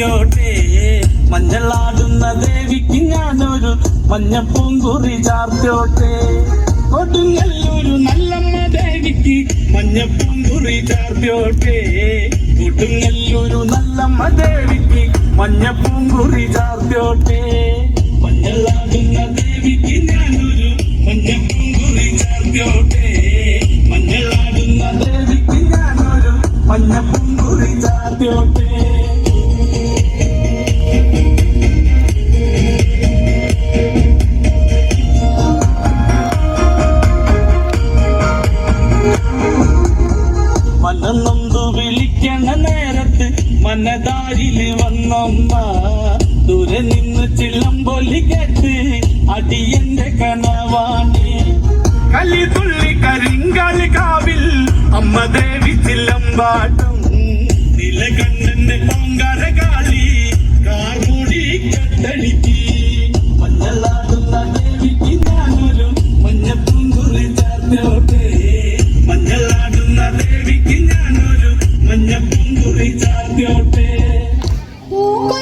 മഞ്ഞപ്പൂങ്കുറി മഞ്ഞളാടുന്ന ദേവിക്ക് ഞാനൊരു മഞ്ഞപ്പൂങ്കുറി ചാർത്തോട്ടെ കൊടുങ്ങല്ലൂരു നല്ലമ്മ ദേവിക്ക് മഞ്ഞപ്പൂങ്കുറി ചാർത്തോട്ടെ കൊടുങ്ങല്ലൂരു നല്ലമ്മ ദേവിക്ക് മഞ്ഞപ്പൂങ്കുറി ചാർത്തോട്ടെ മഞ്ഞളാടുന്ന ദേവിക്ക് ഞാനൊരു മഞ്ഞപ്പൂങ്കുറി ചാർത്തോട്ടെ മഞ്ഞളാടുന്ന ദേവിക്ക് ഞാനൊരു മഞ്ഞപ്പൂങ്കുറി ചാർത്തിയോട്ടെ. വിളിക്കണ നേരത്ത് മനതാരിൽ വന്നമ്മ. ദൂരെ നിന്ന് ചില്ലമ്പൊലി കേട്ട് അടിയന്റെ കനവാണി. കലി തുള്ളി കരിങ്കാലി കാവിൽ അമ്മ ദേവി ചില്ലമ്പാട്ടും നിലകണ്ണന്റെ പൊങ്കര കാളി കാർമുടി കത്തടിക്ക്.